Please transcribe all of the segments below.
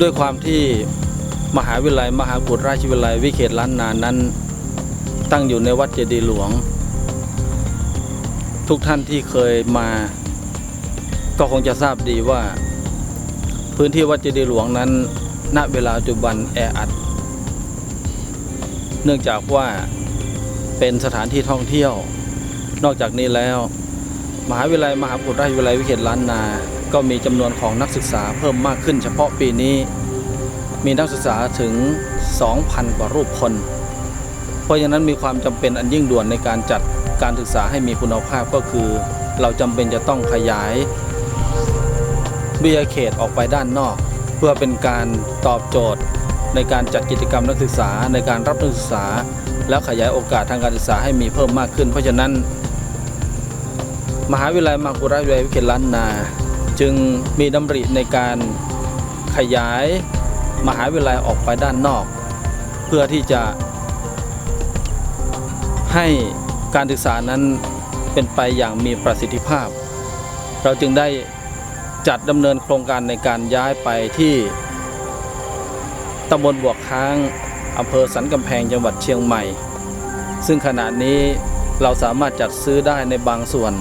ด้วยความที่มหาวิทยาลัย มหาบุตรราชวิทยาลัยวิเขตล้านนานั้น ตั้งอยู่ในวัดเจดีย์หลวง ทุกท่านที่เคยมา ก็คงจะทราบดีว่า พื้นที่วัดเจดีย์หลวงนั้น ณเวลาปัจจุบันแออัด เนื่องจากว่าเป็นสถานที่ท่องเที่ยว นอกจากนี้แล้ว มหาวิทยาลัยมหาบุตรราชวิทยาลัยวิเขตล้านนา ก็มีจำนวนของนักศึกษาเพิ่มมากขึ้น เฉพาะปีนี้มีนักศึกษาถึง 2,000 กว่ารูปคน เพราะฉะนั้นมีความจำเป็นอันยิ่งด่วนในการจัดการศึกษาให้มีคุณภาพก็คือ เราจำเป็นจะต้องขยายวิทยาเขตออกไปด้านนอก เพื่อเป็นการตอบโจทย์ ในการจัดกิจกรรมนักศึกษาในการรับนักศึกษา แล้วขยายโอกาสทางการศึกษาให้มีเพิ่มมากขึ้น เพราะฉะนั้น มหาวิทยาลัยมหากุราชวิทยาลัยวิเขตล้านนา จึงมีดำริในการขยายมหาวิทยาลัยออกไปด้านนอก เพื่อที่จะให้การศึกษานั้นเป็นไปอย่างมีประสิทธิภาพ เราจึงได้จัดดำเนินโครงการในการย้ายไปที่ตำบลบวกค้างอำเภอสันกำแพงจังหวัดเชียงใหม่ ซึ่งขณะนี้เราสามารถจัดซื้อได้ในบางส่วน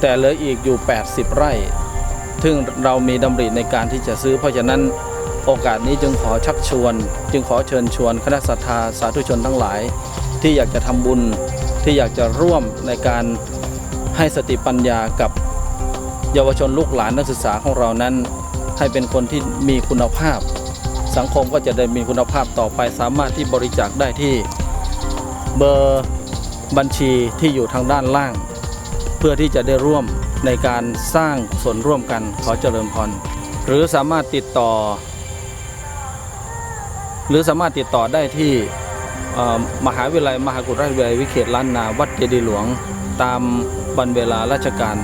แต่เหลืออีกอยู่ 80 ไร่ ซึ่งเรามีดำริในการที่จะซื้อ เพราะฉะนั้นโอกาสนี้จึงขอชักชวน จึงขอเชิญชวนคณะศรัทธาสาธุชนทั้งหลาย ที่อยากจะทำบุญที่อยากจะร่วมในการให้สติปัญญากับเยาวชนลูกหลานนักศึกษาของเรานั้น ให้เป็นคนที่มีคุณภาพ สังคมก็จะได้มีคุณภาพต่อไปสามารถที่บริจาคได้ที่เบอร์บัญชีที่อยู่ทางด้านล่าง เพื่อที่จะได้ร่วมในการสร้างส่วนร่วมกันขอเจริญพรหรือสามารถติดต่อ หรือสามารถติดต่อได้ที่มหาวิทยาลัยมหากุฎราชวิทยาลัยวิเขตล้านนาวัดเจดีย์หลวง ตามวันเวลาราชการ